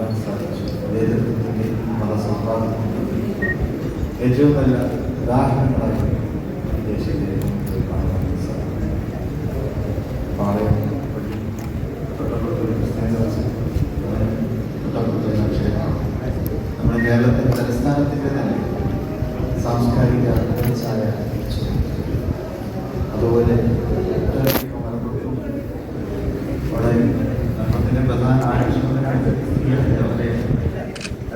കാണുവാൻ സാധിച്ചു. വേദത്തിന്റെ മതസൗഹാർദ്ദത്തിന്റെ ഏറ്റവും നല്ല ഉദാഹരണങ്ങളായി ദേശത്തെ കാണുവാൻ സാധിക്കും. പാളയം നമ്മുടെ കേരളത്തിന്റെ തലസ്ഥാനത്തിന്റെ തന്നെ സാംസ്കാരിക പ്രതിച്ഛായ അതുപോലെ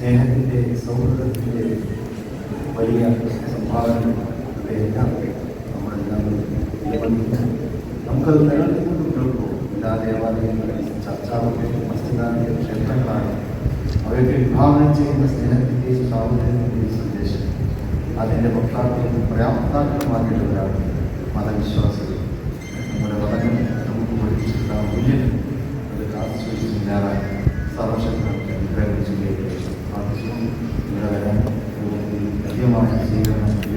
സ്നേഹത്തിൻ്റെ സൗഹൃദത്തിൻ്റെ വലിയ സംഭാവനകൾ എല്ലാം നമ്മളെല്ലാവരും നിലനിൽക്കുന്നു നമുക്കത് നിലനിൽക്കുന്നു മുന്നോട്ട് പോകും എല്ലാ ദേവാലയങ്ങളും ചർച്ചാവുടെയും മസ്ജിദാന്റെയും ക്ഷേത്രങ്ങളാണ് അവയൊക്കെ വിഭാവനം ചെയ്യുന്ന സ്നേഹത്തിൻ്റെയും സാഹോദര്യത്തിൻ്റെയും സന്ദേശം അതിൻ്റെ വക്താക്കളും പര്യാപ്താക്കളുമാക്കിയിട്ടുള്ളവരാണ് മതവിശ്വാസികൾ 又忘记吃一个